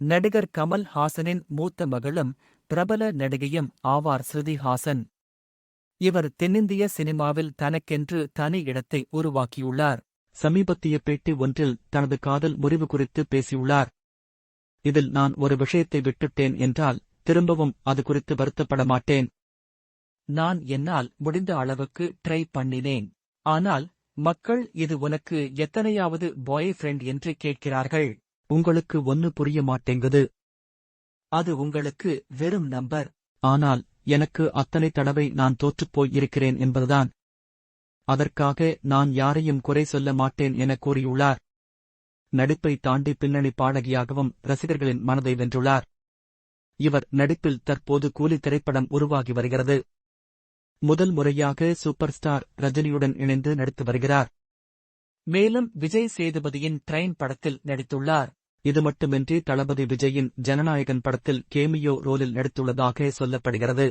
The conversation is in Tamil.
நடிகர் கமல் ஹாசனின் மூத்த மகளும் பிரபல நடிகையும் ஆவார் ஸ்ருதி ஹாசன் இவர் தென்னிந்திய சினிமாவில் தனக்கென்று தனி இடத்தை உருவாக்கியுள்ளார். சமீபத்திய பேட்டி ஒன்றில் தனது காதல் முறிவு குறித்து பேசியுள்ளார். இதில் நான் ஒரு விஷயத்தை விட்டுட்டேன் என்றால் திரும்பவும் அது குறித்து வருத்தப்பட மாட்டேன். நான் என்னால் முடிந்த அளவுக்கு ட்ரை பண்ணினேன். ஆனால் மக்கள் இது உனக்கு எத்தனையாவது பாய் ஃப்ரெண்ட் என்று கேட்கிறார்கள். உங்களுக்கு ஒன்னு புரிய மாட்டேங்குது அது உங்களுக்கு வெறும் நம்பர். ஆனால் எனக்கு அத்தனை தடவை நான் தோற்றுப்போய் இருக்கிறேன் என்பதுதான். அதற்காக நான் யாரையும் குறை சொல்ல மாட்டேன் என கூறியுள்ளார். நடிப்பை தாண்டி பின்னணி பாடகியாகவும் ரசிகர்களின் மனதை வென்றுள்ளார். இவர் நடிப்பில் தற்போது கூலி திரைப்படம் உருவாகி வருகிறது. முதல் முறையாக சூப்பர் ஸ்டார் ரஜினியுடன் இணைந்து நடித்து வருகிறார். மேலும் விஜய் சேதுபதியின் ட்ரெயின் படத்தில் நடித்துள்ளார். இது மட்டுமின்றி தளபதி விஜயின் ஜனநாயகன் படத்தில் கேமியோ ரோலில் நடித்துள்ளதாக சொல்லப்படுகிறது.